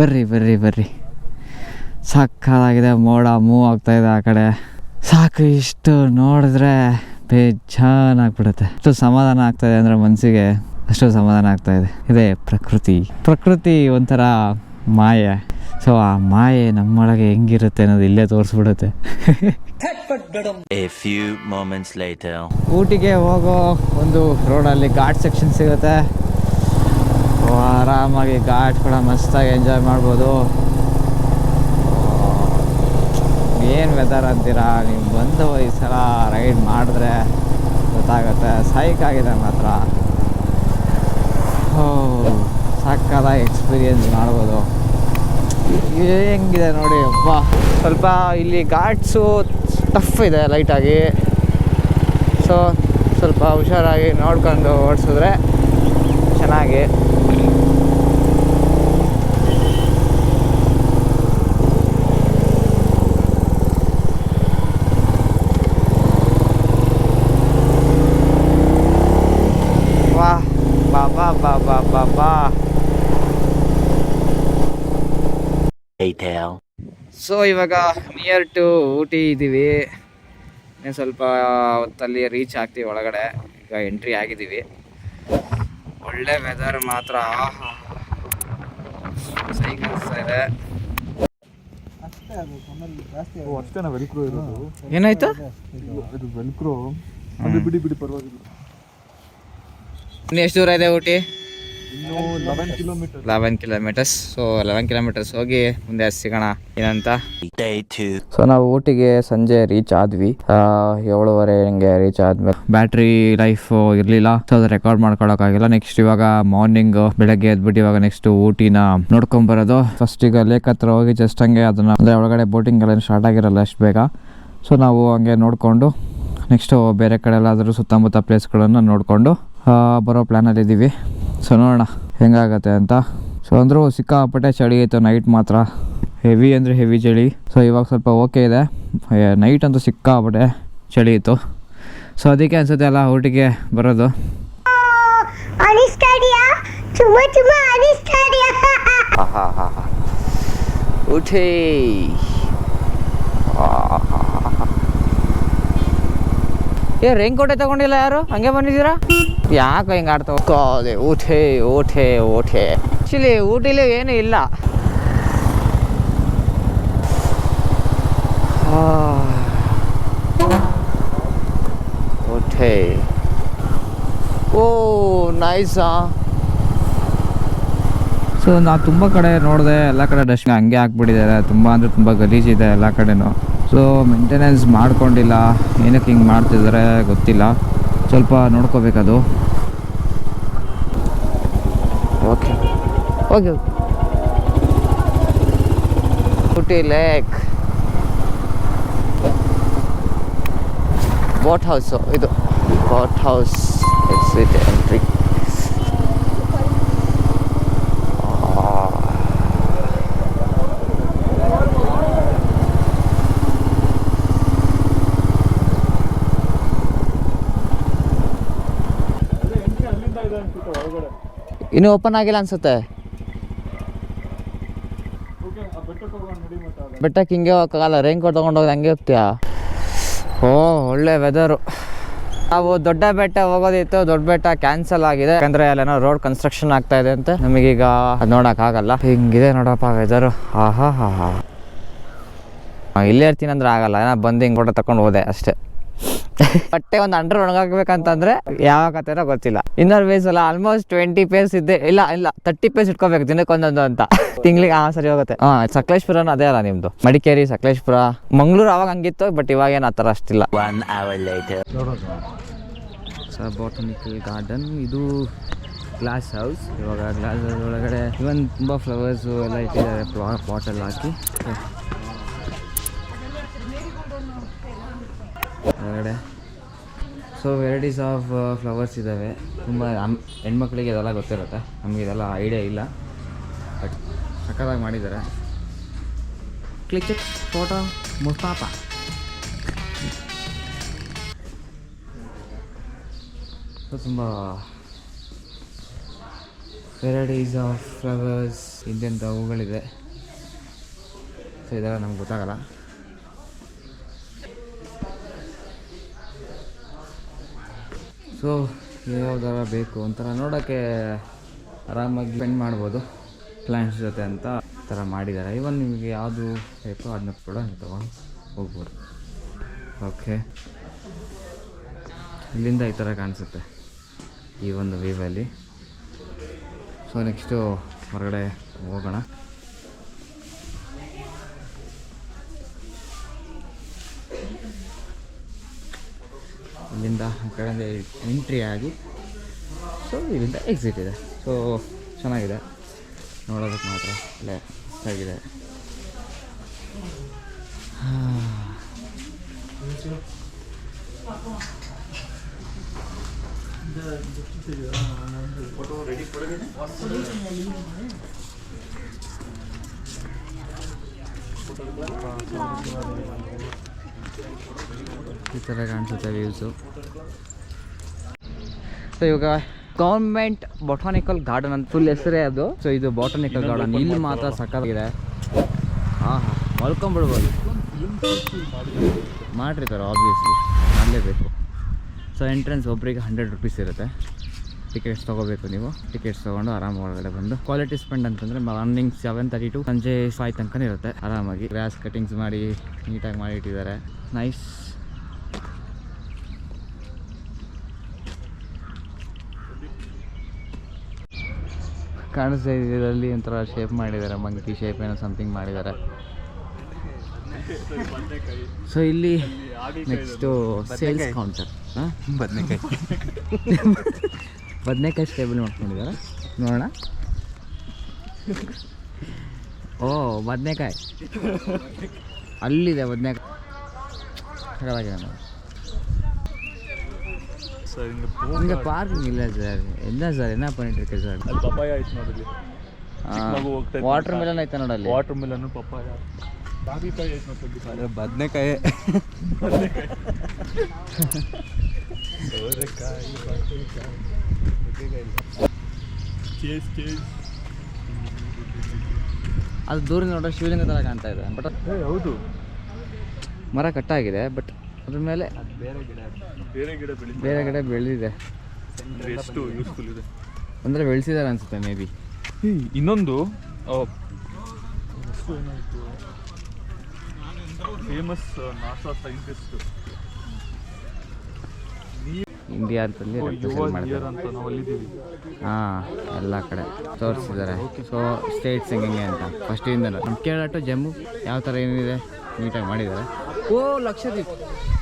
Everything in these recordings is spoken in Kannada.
ಬರ್ರಿ ಬರ್ರಿ ಬರ್ರಿ. ಸಕ್ಕತ್ತಾಗಿದೆ ಮೋಡ ಮೂವ್ ಆಗ್ತಾ ಇದೆ ಆ ಕಡೆ. ಸಾಕು ಇಷ್ಟು ನೋಡಿದ್ರೆ ಬೇಜಾನಾಗ್ಬಿಡುತ್ತೆ ಅಷ್ಟು ಸಮಾಧಾನ ಆಗ್ತಾಯಿದೆ ಇದೆ ಅಂದರೆ ಮನಸ್ಸಿಗೆ ಅಷ್ಟು ಸಮಾಧಾನ ಆಗ್ತಾ ಇದೆ. ಇದೇ ಪ್ರಕೃತಿ. ಪ್ರಕೃತಿ ಒಂಥರ ಮಾಯೆ. ಸೊ ಆ ಮಾಯೆ ನಮ್ಮೊಳಗೆ ಹೆಂಗಿರುತ್ತೆ ಅನ್ನೋದು ಇಲ್ಲೇ ತೋರಿಸ್ಬಿಡುತ್ತೆ. A few moments later. ಊಟಿಗೆ ಹೋಗೋ ಒಂದು ರೋಡಲ್ಲಿ ಘಾಟ್ ಸೆಕ್ಷನ್ ಸಿಗುತ್ತೆ. ಆರಾಮಾಗಿ ಘಾಟ್ ಕೂಡ ಮಸ್ತಾಗಿ ಎಂಜಾಯ್ ಮಾಡ್ಬೋದು. ಏನು ವೆದರ್ ಅಂತೀರಾ? ನೀವು ಬಂದು ಈ ಸಲ ರೈಡ್ ಮಾಡಿದ್ರೆ ಗೊತ್ತಾಗುತ್ತೆ. ಸೈಕ್ ಆಗಿದೆ ಮಾತ್ರ. ಓ ಸಕ್ಕದಾಗಿ ಎಕ್ಸ್ಪೀರಿಯನ್ಸ್ ಮಾಡ್ಬೋದು. ಹೆಂಗಿದೆ ನೋಡಿ, ಅಪ್ಪ. ಸ್ವಲ್ಪ ಇಲ್ಲಿ ಘಾಟ್ಸು ಟಫ್ ಇದೆ ಲೈಟಾಗಿ ಸೊ ಸ್ವಲ್ಪ ಹುಷಾರಾಗಿ ನೋಡ್ಕೊಂಡು ಓಡಿಸಿದ್ರೆ ಚೆನ್ನಾಗಿ ವಾ ಬಾ ಬಾ ಬಾ ಬಾ ಬಾ ಬಾ Later. ಸೊ ಇವಾಗ ನಿಯರ್ ಟು ಊಟಿ ಇದ್ದೀವಿ ಇನ್ನು ಸ್ವಲ್ಪ ಹೊತ್ತಲ್ಲಿ ರೀಚ್ ಆಗ್ತೀವಿ ಒಳಗಡೆ. ಈಗ ಎಂಟ್ರಿ ಆಗಿದ್ದೀವಿ. ಒಳ್ಳೆ ವೆದರ್ ಮಾತ್ರ. ಸೈಕ್ ಅನಿಸ್ತಾ ಇದೆ. ಅಷ್ಟೇನಾ ವೆಲ್ಕ್ರೋ ಇರೋದು? ಏನಾಯ್ತು? ಇದು ವೆಲ್ಕ್ರೋ ಅದು ಬಿಡಿ ಬಿಡಿ ಪರವಾಗಿಲ್ಲ. ಇನ್ನು ಎಷ್ಟು ದೂರ ಇದೆ Ooty? Eleven kilometre eleven kilometres so eleven kilometres ಹೋಗಿ ಮುಂದೆ ಸಿಗೋಣ. ಏನಂತ? Day two. ಸೊ ನಾವು ಊಟಿಗೆ ಸಂಜೆ ರೀಚ್ ಆದ್ವಿ. ಏಳುವರೆ ಹಂಗೆ ರೀಚ್ ಆದ್ಮೇಲೆ ಬ್ಯಾಟ್ರಿ ಲೈಫ್ ಇರಲಿಲ್ಲ. ಸೊ ಅದು ರೆಕಾರ್ಡ್ ಮಾಡ್ಕೊಳಕ್ಕಾಗಿಲ್ಲ. ನೆಕ್ಸ್ಟ್ ಇವಾಗ ಮಾರ್ನಿಂಗ್ ಬೆಳಗ್ಗೆ ಎದ್ಬಿಟ್ಟು ಇವಾಗ ನೆಕ್ಸ್ಟ್ ಊಟಿನ ನೋಡ್ಕೊಂಡ್ ಬರೋದು. ಫಸ್ಟ್ ಈಗ ಲೇಕ್ ಹತ್ರ ಹೋಗಿ ಜಸ್ಟ್ ಹಂಗೆ ಅದನ್ನ ಅಂದ್ರೆ ಒಳಗಡೆ ಬೋಟಿಂಗ್ ಎಲ್ಲ ಸ್ಟಾರ್ಟ್ ಆಗಿರಲ್ಲ ಅಷ್ಟು ಬೇಗ. ಸೊ ನಾವು ಹಂಗೆ ನೋಡಿಕೊಂಡು ನೆಕ್ಸ್ಟು ಬೇರೆ ಕಡೆ ಎಲ್ಲಾದರೂ ಸುತ್ತಮುತ್ತ ಪ್ಲೇಸ್ಗಳನ್ನು ನೋಡಿಕೊಂಡು ಬರೋ ಪ್ಲ್ಯಾನಲ್ಲಿ ಇದ್ದೀವಿ ಸೊ ನೋಡೋಣ ಹೆಂಗಾಗತ್ತೆ ಅಂತ. ಸೊ ಅಂದರೂ ಸಿಕ್ಕಾಪಟ್ಟೆ ಚಳಿ ಇತ್ತು ನೈಟ್ ಮಾತ್ರ. ಹೆವಿ ಅಂದರೆ ಹೆವಿ ಚಳಿ. ಸೊ ಇವಾಗ ಸ್ವಲ್ಪ ಓಕೆ ಇದೆ. ನೈಟ್ ಅಂತೂ ಸಿಕ್ಕಾಪಟ್ಟೆ ಚಳಿ ಇತ್ತು. ಸೊ ಅದಕ್ಕೆ ಅನ್ಸುತ್ತೆ ಅಲ್ಲ ಊಟಿಗೆ ಬರೋದು. ಊಟಿ. ಏ ರೇನ್ ಕೋಟೆ ತಗೊಂಡಿಲ್ಲ ಯಾರು? ಹಂಗೆ ಬಂದಿದ್ದೀರಾ? ಯಾಕೆ ಹಿಂಗೆ ಆಡ್ತಾ ಅದೇ ಊಟೆ ಊಟೆ ಊಟೆ. ಆ್ಯಕ್ಚುಲಿ ಊಟಿಲಿ ಏನೂ ಇಲ್ಲ. ಊಟೆ. ಓ ನೈಸಾ. ಸೊ ನಾ ತುಂಬ ಕಡೆ ನೋಡಿದೆ ಎಲ್ಲ ಕಡೆ ಡಸ್ಟ್ ಹಂಗೆ ಹಾಕ್ಬಿಟ್ಟಿದ್ದಾರೆ. ತುಂಬ ಅಂದರೆ ತುಂಬ ಗಲೀಜಿದೆ ಎಲ್ಲ ಕಡೆನೂ. ಸೊ ಮೇಂಟೆನೆನ್ಸ್ ಮಾಡ್ಕೊಂಡಿಲ್ಲ. ಏನಕ್ಕೆ ಹಿಂಗೆ ಮಾಡ್ತಿದ್ದಾರೆ ಗೊತ್ತಿಲ್ಲ. ಸ್ವಲ್ಪ ನೋಡ್ಕೋಬೇಕದು. Okay okay Ooty lake boat house ಇದು. ಬೋಟ್ ಹೌಸ್ ಎಕ್ಸಿಟ್ ಎಂಟ್ರಿ ಅಲ್ಲಿಂದ ಇದೆ ಅನ್ಸುತ್ತೆ ಒಳಗಡೆ ಇನ್ನೂ ಓಪನ್ ಆಗಿಲ್ಲ ಅನ್ಸುತ್ತೆ. ಓಕೆ ಬೆಟ್ಟಕ್ಕೆ ಹಿಂಗೆ ಹೋಗಕ್ಕಾಗಲ್ಲ ರೈನ್ ಕೋಟ್ ತೊಗೊಂಡೋಗಿ ಹಂಗೆ ಹೋಗ್ತೀಯಾ? ಓ ಒಳ್ಳೆ ವೆದರು ನಾವು ದೊಡ್ಡ ಬೆಟ್ಟ ಹೋಗೋದಿತ್ತು ದೊಡ್ಡ ಬೆಟ್ಟ ಕ್ಯಾನ್ಸಲ್ ಆಗಿದೆ. ಯಾಕಂದ್ರೆ ಅಲ್ಲೇನೋ ರೋಡ್ ಕನ್ಸ್ಟ್ರಕ್ಷನ್ ಆಗ್ತಾ ಇದೆ ಅಂತ ನಮಗೀಗ ನೋಡೋಕ್ಕಾಗಲ್ಲ. ನೋಡಕ್ ಆಗಲ್ಲ ಹಿಂಗಿದೆ ನೋಡಪ್ಪ ವೆದರು ಆಹಾ ಹಾ ಹಾ ಇಲ್ಲೇ ಇರ್ತೀನಿ ಅಂದ್ರೆ ಆಗಲ್ಲ ಏನೋ ಬಂದು ಹಿಂಗೆ ಫೋಟೋ ತಕೊಂಡು ಹೋದೆ ಅಷ್ಟೇ. ಬಟ್ಟೆ ಒಂದು ಅಂಡರ್ ಒಣಗಾಕ್ಬೇಕಂತಂದ್ರೆ ಯಾವ ಕತೆನೋ ಗೊತ್ತಿಲ್ಲ. ಇನ್ನರ್ ವೇಸ್ ಅಲ್ಲ ಆಲ್ಮೋಸ್ಟ್ ಟ್ವೆಂಟಿ ಪೇಸ್ ಇದ್ದೆ ಇಲ್ಲ ಇಲ್ಲ ತರ್ಟಿ ಪೇಸ್ ಇಟ್ಕೋಬೇಕು ದಿನಕ್ಕೆ ಒಂದೊಂದು ಅಂತ. ತಿಂಗಳಿಗೆ ಹಾ ಸರಿ ಹೋಗುತ್ತೆ. ಹಾ ಸಕಲೇಶ್ಪುರ ಅದೇ ಅಲ್ಲ ನಿಮ್ದು. ಮಡಿಕೇರಿ ಸಕಲೇಶ್ಪುರ ಮಂಗಳೂರು ಅವಾಗ ಹಂಗಿತ್ತು ಬಟ್ ಇವಾಗ ಏನು ಆ ಥರ ಅಷ್ಟಿಲ್ಲ. ಸರ್ ಬಾಟನಿಕಲ್ ಗಾರ್ಡನ್ ಇದು ಗ್ಲಾಸ್ ಹೌಸ್ ಇವಾಗ ಗ್ಲಾಸ್ ಹೌಸ್ ಒಳಗಡೆ ಇವನ್ ತುಂಬ ಫ್ಲವರ್ಸು ಎಲ್ಲ ಇಟ್ಟಿದ್ದಾರೆ ಪಾಟಲ್ಲಿ ಹಾಕಿ. ಸೊ ವೆರೈಟೀಸ್ ಆಫ್ ಫ್ಲವರ್ಸ್ ಇದ್ದಾವೆ ತುಂಬ ಹೆಣ್ಮಕ್ಳಿಗೆ ಇದೆಲ್ಲ ಗೊತ್ತಿರುತ್ತೆ. ನಮಗೆ ಇದೆಲ್ಲ ಐಡಿಯಾ ಇಲ್ಲ. ಬಟ್ ಸಕ್ಕದಾಗಿ ಮಾಡಿದ್ದಾರೆ. ಕ್ಲಿಕ್ ಫೋಟೋ ಮುಸ್ತಾಪ ಸೊ ತುಂಬ ವೆರೈಟೀಸ್ ಆಫ್ ಫ್ಲವರ್ಸ್ ಇದ್ದಂಥ ಹೂಗಳಿದೆ. ಸೊ ಇದೆಲ್ಲ ನಮ್ಗೆ ಗೊತ್ತಾಗಲ್ಲ. ಸೊ ಯಾವ್ದಾರ ಬೇಕು ಒಂಥರ ನೋಡೋಕ್ಕೆ ಆರಾಮಾಗಿ ಸ್ಪೆಂಡ್ ಮಾಡ್ಬೋದು ಪ್ಲ್ಯಾನ್ಸ್ ಜೊತೆ ಅಂತ ಥರ ಮಾಡಿದ್ದಾರೆ. ಇವನ್ ನಿಮಗೆ ಯಾವುದು ಬೇಕೋ ಅದನ್ನ ಕೂಡ ನೀವು ತೊಗೊಂಡು ಹೋಗ್ಬೋದು. ಓಕೆ ಇಲ್ಲಿಂದ ಈ ಥರ ಕಾಣಿಸುತ್ತೆ ಈ ಒಂದು ವ್ಯೂವಲ್ಲಿ ಸೊ ನೆಕ್ಸ್ಟು ಹೊರಗಡೆ ಹೋಗೋಣ. ಇಲ್ಲಿಂದ ಆ ಕಡೆಯಿಂದ ಎಂಟ್ರಿ ಆಗಿ ಸೊ ಇಲ್ಲಿಂದ ಎಕ್ಸಿಟ್ ಇದೆ. ಸೊ ಚೆನ್ನಾಗಿದೆ. ನೋಡೋದಕ್ಕೆ ಮಾತ್ರ ಅಲ್ಲೇ ಆಗಿದೆ ಈ ಥರ ಕಾಣಿಸುತ್ತೆ ವ್ಯೂಸು ಸೊ ಇವಾಗ ಗೌರ್ಮೆಂಟ್ ಬೊಟಾನಿಕಲ್ ಗಾರ್ಡನ್ ಅಂತ ಫುಲ್ ಹೆಸರೇ ಅದು. ಸೊ ಇದು ಬೊಟಾನಿಕಲ್ ಗಾರ್ಡನ್ ಇಲ್ಲಿ ಮಾತ್ರ ಸಕ್ಕತ್ತಾಗಿದೆ. ಹಾಂ ಹಾಂ ಮಲ್ಕೊಂಬಿಡ್ಬೋದು ಮಾಡಿರ್ತಾರೆ ಆಬ್ವಿಯಸ್ಲಿ ಮಾಡಲೇಬೇಕು. ಸೊ ಎಂಟ್ರೆನ್ಸ್ ಒಬ್ಬರಿಗೆ ಹಂಡ್ರೆಡ್ ರುಪೀಸ್ ಇರುತ್ತೆ. ಟಿಕೆಟ್ಸ್ ತೊಗೋಬೇಕು ನೀವು. ಟಿಕೆಟ್ಸ್ ತೊಗೊಂಡು ಆರಾಮ ಒಳಗಡೆ ಬಂದು. ಕ್ವಾಲಿಟಿ ಸ್ಪೆಂಡ್ ಅಂತಂದ್ರೆ ಮಾರ್ನಿಂಗ್ ಸೆವೆನ್ ತರ್ಟಿ ಟು ಸಂಜೆ ಫೈವ್ ತನಕ ಇರುತ್ತೆ. ಆರಾಮಾಗಿ ಗ್ರಾಸ್ ಕಟಿಂಗ್ಸ್ ಮಾಡಿ ನೀಟಾಗಿ ಮಾಡಿ ಇಟ್ಟಿದ್ದಾರೆ. ನೈಸ್ ಕಾಣಿಸ್ತಾ ಇದೆ ಇದರಲ್ಲಿ ಒಂಥರ ಶೇಪ್ ಮಾಡಿದ್ದಾರೆ. ಮಂಕಿ ಶೇಪ್ ಏನೋ ಸಮಥಿಂಗ್ ಮಾಡಿದ್ದಾರೆ. ಸೊ ಇಲ್ಲಿ ನೆಕ್ಸ್ಟು ಸೇಲ್ಸ್ ಕೌಂಟರ್ ಬದನೆಕಾಯಿ. ಬದನೆಕಾಯಿ ಸ್ಟೇಬಲ್ ಮಾಡ್ಕೊಂಡಿದ್ದಾರೆ ನೋಡೋಣ ಓ ಬದನೆಕಾಯಿ ಅಲ್ಲಿದೆ ಬದನೆಕಾಯಿ ಸಕಲಾಗಿದೆ ನೋಡಿ ಸರ್ ಹಿಂಗೆ இங்கே பார்க்கிங் இல்லை சார் என்ன சார் என்ன பண்ணிட்டு இருக்கு சார் ಅಲ್ಲಿ ಪಪಾಯ ಆಯ್ತು ನೋಡಲ್ಲಿ ಮಗು ಹೋಗ್ತಾ ಇತ್ತು. ವಾಟರ್ ಮೆಲನ್ ಐತೆ ನೋಡಲ್ಲಿ ವಾಟರ್ ಮಿಲನ್ ಪಪ್ಪಾಯ ಬಾಗಿಕಾಯಿ ಆಯ್ತು ನೋಡಿ ಬದನೆಕಾಯಿ ಸೋರೆಕಾಯಿ ಅದು ದೂರ ನೋಡೋ ಶಿವಲಿಂಗ ತರ ಕಾಣ್ತಾ ಇದೆ. ಬಟ್ ಏ ಹೌದು. ಮರ ಕಟ್ಟಾಗಿದೆ ಬಟ್ ಅದ್ರ ಮೇಲೆ ಬೇರೆ ಗಿಡ ಬೇರೆ ಗಿಡ ಬೆಳಿ ಬೇರೆ ಕಡೆ ಬೆಳೆದಿದೆ. ಅಂದ್ರೆ ಎಷ್ಟು ಯೂಸ್ಫುಲ್ ಇದೆ. ಅಂದರೆ ಬೆಳೆಸಿದ್ದಾರೆ ಅನ್ಸುತ್ತೆ ಮೇ ಬಿ ಇನ್ನೊಂದು ಫೇಮಸ್ ನಾಸಾ ಸೈಂಟಿಸ್ಟ್. ಇಂಡಿಯಾ ಅಂತಲ್ಲಿ ಮಾಡ್ತಾರೆ. ಹಾಂ ಎಲ್ಲ ಕಡೆ ತೋರಿಸಿದ್ದಾರೆ. ಸೊ ಸ್ಟೇಟ್ಸ್ ಹೆಂಗೆ ಅಂತ ಫಸ್ಟಿಂದ ನಮ್ಮ ಕೇರಳ ಟು ಜಮ್ಮು ಯಾವ ಥರ ಏನಿದೆ ನೀಟಾಗಿ ಮಾಡಿದ್ದಾರೆ. ಓ ಲಕ್ಷದ್ವೀಪ್.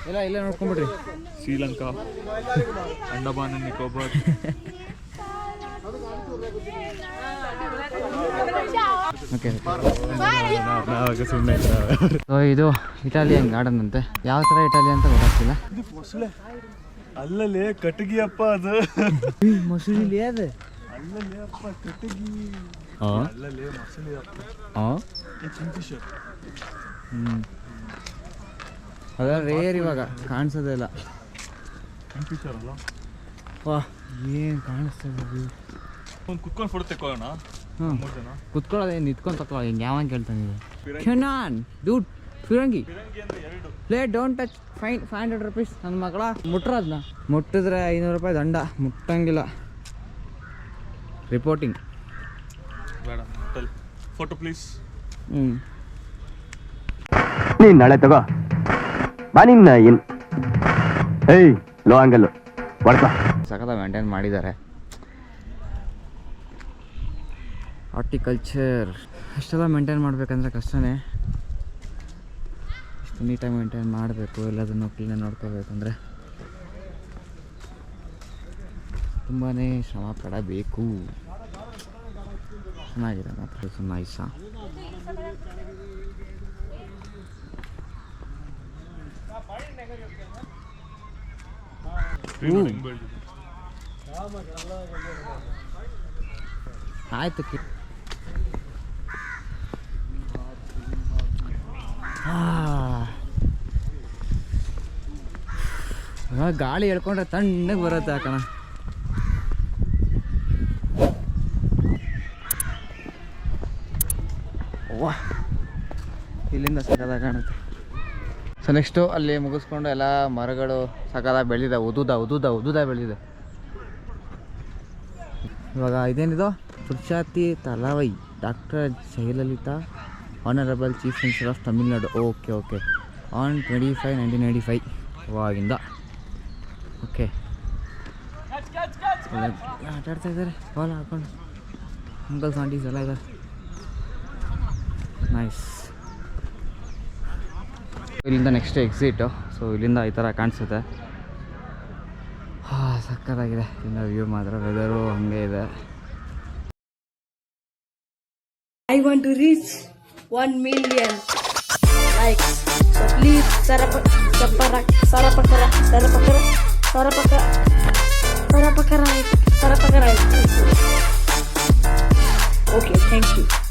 ಎಲ್ಲ ಇಲ್ಲೇ ನೋಡ್ಕೊಂಬಿಡ್ರಿ. Sri Lanka Andaman and Nicobar. Okay so ಇದು ಇಟಾಲಿಯನ್ ಗಾರ್ಡನ್ ಅಂತೆ. ಯಾವ ಥರ ಇಟಾಲಿಯನ್ ಅಂತ ಗೊತ್ತಾಗ್ತಿಲ್ಲ. ಅಲ್ಲಲ್ಲೇ ಕಟಗಿ ಅಪ್ಪ ಅದು. ಮೊಸಳಿ ಅದು. ಅಲ್ಲಲ್ಲಿ ಅಪ್ಪ ಕಟಗಿ ಅಲ್ಲಲ್ಲಿ ಮೊಸಳೆ ಅಪ್ಪ. ಹಾಂ ಕಿಂಗ್ಫಿಶರ್ ಹ್ಞೂ ಅದೆಲ್ಲ ರೇರ್ ಇವಾಗ ಕಾಣಿಸೋದೇ ಇಲ್ಲ ಕಿಂಗ್ಫಿಶರ್ ಅಲ್ಲ. ವಾ ಏನು ಕಾಣಿಸ್ತದೆ ಒಂದು ಕುತ್ಕೊಂಡು ಫೋಟೋ ತೆಕ್ಕೊಳ್ಳೋಣ. ಹ್ಞೂ ಮೂರು ಜನ. ತಕ್ಕೊಳ್ಳೋ ಏನು ನಿಂತ್ಕೊಂಡು ತಕೊಳ್ಳೋ ಹಿಂಗೆ ಯಾವಾಗ ಕೇಳ್ತಾನೆ ಕ್ಯೂನಾನ್ ಡೂಟ್ ಫಿರಂಗಿ. ಲೇ don't touch fine five hundred rupees ನನ್ನ ಮಗಳ. ಮುಟ್ರ ಅದನ್ನ ಮುಟ್ಟಿದ್ರೆ ಐನೂರು ರೂಪಾಯಿ ದಂಡ. ಮುಟ್ಟಂಗಿಲ್ಲ. ರಿಪೋರ್ಟಿಂಗ್ ಬೇಡ ಫೋಟೋ ಪ್ಲೀಸ್ ಹ್ಞೂ ನೀನು ನಾಳೆ ತಗೋ. ಬಾ ನಿನ್ನ ಏನು. ಏಯ್ ಲೋ ಹಂಗಲ್ಲು ಹೊಡ್ಕ. ಸಖತ್ತ ಮೇಂಟೈನ್ ಮಾಡಿದ್ದಾರೆ ಹಾರ್ಟಿಕಲ್ಚರ್ ಅಷ್ಟೆಲ್ಲ ಮೇಂಟೈನ್ ಮಾಡಬೇಕಂದ್ರೆ ಕಷ್ಟನೇ. ನೀಟಾಗಿ ಮೇಂಟೈನ್ ಮಾಡಬೇಕು ಎಲ್ಲದನ್ನು ಕ್ಲೀನಾಗಿ ನೋಡ್ಕೋಬೇಕಂದ್ರೆ. ತುಂಬಾ ಶ್ರಮ ಪಡಬೇಕು. ಚೆನ್ನಾಗಿದೆ ಮಾತ್ರ ನೈಸ ಆಯ್ತು ಕಿ ಗಾಳಿ ಹೇಳ್ಕೊಂಡ್ರೆ ತಣ್ಣಗೆ ಬರುತ್ತೆ ಕಣ. ಇಲ್ಲಿಂದ ಸಕದ ಕಾಣುತ್ತೆ. ಸೊ ನೆಕ್ಸ್ಟು ಅಲ್ಲಿ ಮುಗಿಸ್ಕೊಂಡು ಎಲ್ಲ ಮರಗಳು ಸಕದ ಬೆಳೆದಿದೆ, ಉದುದ ಉದುದ ಉದುದ ಬೆಳೆದಿದೆ. ಇವಾಗ ಇದೇನಿದು? ಪುರುಷಾತಿ ತಲಾವೈ. Doctor Jayalalitha honorable chief minister of Tamil Nadu okay okay on twenty five nineteen ninety five ಇವಾಗಿಂದ. Okay. ಆಟಾಡ್ತಾ ಇದ್ದಾರೆ. ಬಾಲ್ ಹಾಕೊಂಡು. ಅಂಕಲ್ಸ್ ಆಂಟೀಸ್ ಎಲ್ಲ ಇದ್ದಾರೆ ನೈಸ್ ಇಲ್ಲಿಂದ ನೆಕ್ಸ್ಟ್ ಎಕ್ಸಿಟು ಸೊ ಇಲ್ಲಿಂದ ಈ ಥರ ಕಾಣಿಸುತ್ತೆ. ಹಾಂ, ಸಕ್ಕತ್ತಾಗಿದೆ. ಇಲ್ಲಿಂದ ವ್ಯೂ ಮಾತ್ರ. ವೆದರು ಹಂಗೆ ಇದೆ. I want to reach 1 million likes. So Para pa paka... Para paka ride. Para paka ride. Okay, thank you.